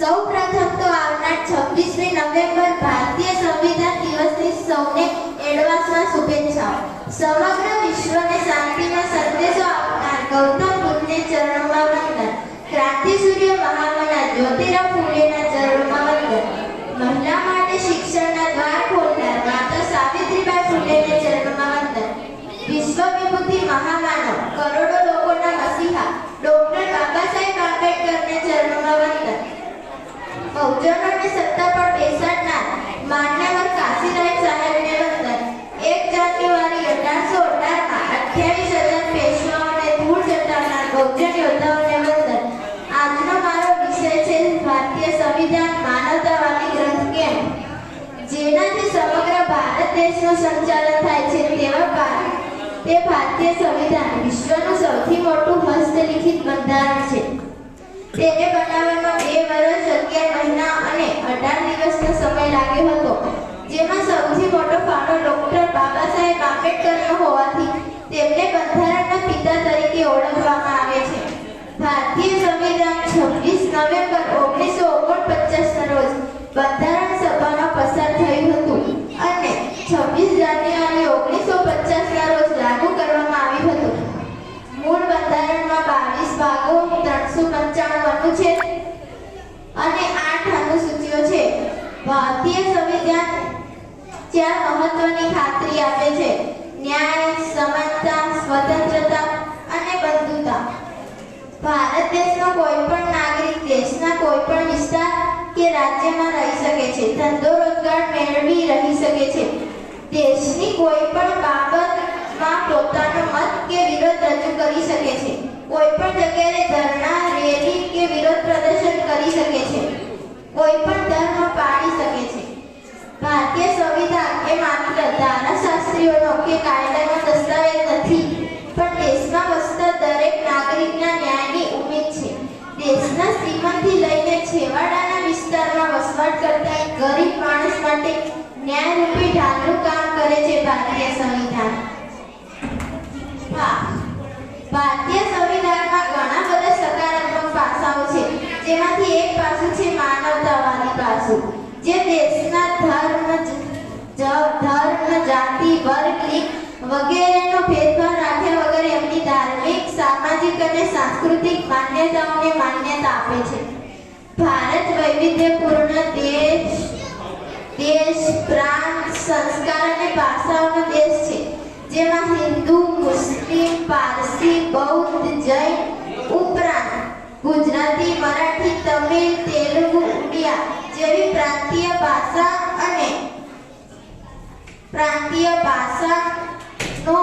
સૌ પ્રથમ તો આવનાર છવ્વીસમી નવેમ્બર ભારતીય સંવિધાન દિવસની સૌને એડવાન્સમાં શુભેચ્છાઓ. સમગ્ર વિશ્વને તેને બનાવવામાં બે વર્ષ અગિયાર મહિના અને અઢાર દિવસનો સમય લાગ્યો હતો જેમાં સૌથી મોટો ફાળો બાબા સાહેબ આંબેડકરનો હોવાથી તેમને બંધારણના પિતા તરીકે છે ભારતીય સંવિધાન છવ્વીસ નવેમ્બર ઓગણીસો ઓગણપચાસના રોજ બંધારણ સભામાં પસાર થયું હતું અને છવ્વીસ જાન્યુઆરી ઓગણીસો પચાસના રોજ લાગુ કરવામાં આવ્યું હતું. મૂળ બંધારણમાં બાવીસ ભાગો, ત્રણસો પંચાણું અનુચ્છેદ અને આઠ અનુસૂચિઓ છે. ભારતીય સંવિધાન ચાર મહત્વની ખાતરી આપે છે. ન્યાય, સમાનતા, સ્વતંત્રતા ભારત દેશનો કોઈ પણ નાગરિક, દેશના કોઈ પણ વિસ્તાર કે રાજ્યમાં રહી શકે છે. ધંધો રોજગાર મેળવી રહી શકે છે. દેશની કોઈ પણ બાબતમાં પોતાનો મત કે વિરોધ રજૂ કરી શકે છે. કોઈ પણ જગ્યાએ ધરણા, રેલી કે વિરોધ પ્રદર્શન કરી શકે છે. કોઈ પણ ધર્મ પાળી શકે છે. ભારતીય સંવિધાન એ માત્ર ધારાશાસ્ત્રીઓનો કે કાયદાનો ન્યાયરૂપી ઢાલનું કામ કરે છે ભારતીય સંવિધાન. ભારતીય સંવિધાનમાં ઘણા બધા સકારાત્મક પાસાઓ છે. જેમાંથી એક પાસું છે માનવતાવાદી પાસું. જે દેશના ધર્મ ધર્મ, જાતિ, વર્ગ, લિંગ વગેરેનો ભેદભાવ રાખ્યા વગર એમની ધાર્મિક, સામાજિક અને સાંસ્કૃતિક માન્યતાઓને માન્યતા આપે છે. ભારત વૈવિધ્યપૂર્ણ દેશ દેશ, પ્રાંત, સંસ્કાર અને ભાષાઓનો દેશ છે. જેમાં હિન્દુ, મુસ્લિમ, પારસી, બૌદ્ધ, જૈન, ઉપરાંત ગુજરાતી, મરાઠી, તમિલ, તેલુગુ, ઉડિયા જેવી પ્રાંતીય ભાષા અને પ્રાંતીય ભાષાનો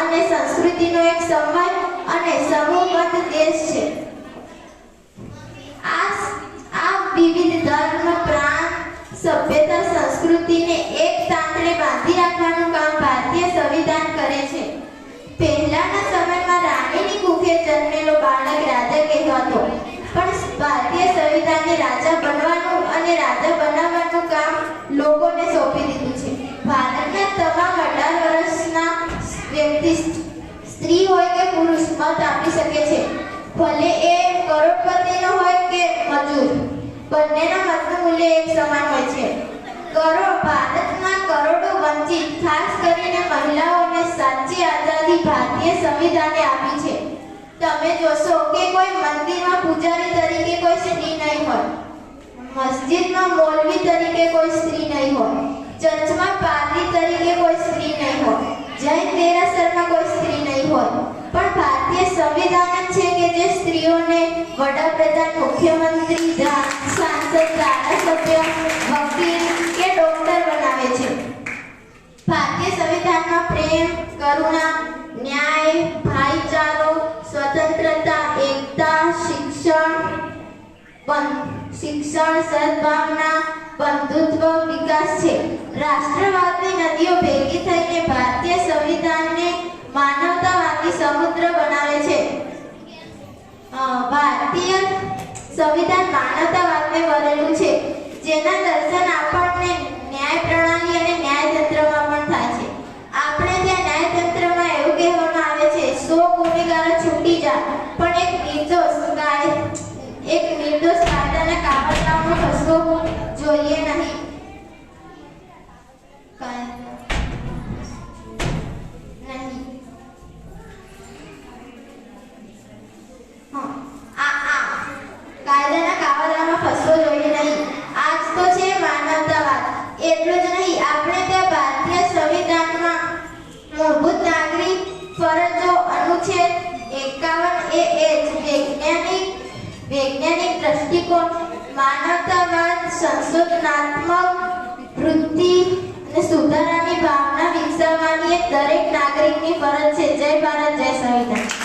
અને સંસ્કૃતિનો એક સમય અને સમૂહબદ્ધ દેશ છે. આ આ વિવિધ ધર્મ, પ્રાંત સભ્યતા સંસ્કૃતિને એક સાંકળે બાંધી રાખવાનું કામ ભારતીય સંવિધાન કરે છે. પહેલાના સમયમાં રાણીની કુખે જન્મેલો બાળક રાજા કહેવાતો. પણ ભારતીય સંવિધાને રાજા બનવાનું અને રાજા બનાવવાનું કામ લોકોને સોંપી દીધું છે. ભારતના તમામ અઢાર વર્ષના વ્યક્તિ સ્ત્રી હોય કે પુરુષ, મત આપી શકે છે. ભલે એ કરોડપતિનો હોય કે મજૂર, બંનેના મતનું મૂલ્ય એક સમાન હોય છે. કરોડ ભારતમાં કરોડો વંચિત, ખાસ કરીને મહિલાઓને સાચી આઝાદી ભારતીય સંવિધાને આપી છે. તમે જોશો કે કોઈ મંદિરમાં પૂજારી તરીકે કોઈ સ્ત્રી નહીં હોય. મસ્જિદમાં મૌલવી તરીકે કોઈ સ્ત્રી નહીં હોય. ચર્ચમાં પાદરી તરીકે કોઈ સ્ત્રી નહીં હોય. જૈન દેરાસરમાં કોઈ સ્ત્રી નહીં હોય. પણ ભારતીય સંવિધાન જ છે કે જે સ્ત્રીઓને વડાપ્રધાન, મુખ્યમંત્રી સાંસદ, ધારાસભ્ય વકીલ કે ડોક્ટર બનાવે છે ભારતીય સંવિધાનમાં પ્રેમ, કરુણા, ન્યાય, ભાઈચારો, સ્વતંત્રતા, એકતા, શિક્ષણ શિક્ષણ, સદભાવના, બંધુત્વ, વિકાસ છે. રાષ્ટ્રવાદની નદીઓ ભેગી થઈને ભારતીય સંવિધાનને માનવતાવાદી સમુદ્ર બનાવે છે. ભારતીય સંવિધાન માનવતાવાદને વરેલું છે. જેના દર્શન આપણને એક નિર્દોષ કાયદાના કાપડનાઓનો ફસવો જોઈએ નહીં. આજ તો છે માનવતાવાદ. એટલું જ નહીં, આપણે તે ભારતીય સંવિધાનમાં મૂળભૂત નાગરિક ફરજો અનુચ્છેદ એકાવન એ એ જ વૈજ્ઞાનિક દ્રષ્ટિકોણ, માનવતાવાદ, સંશોધનાત્મક વૃદ્ધિ અને સુધારાની ભાવના વિકસાવવાની એ દરેક નાગરિકની ફરજ છે. જય ભારત, જય સંવિધાન.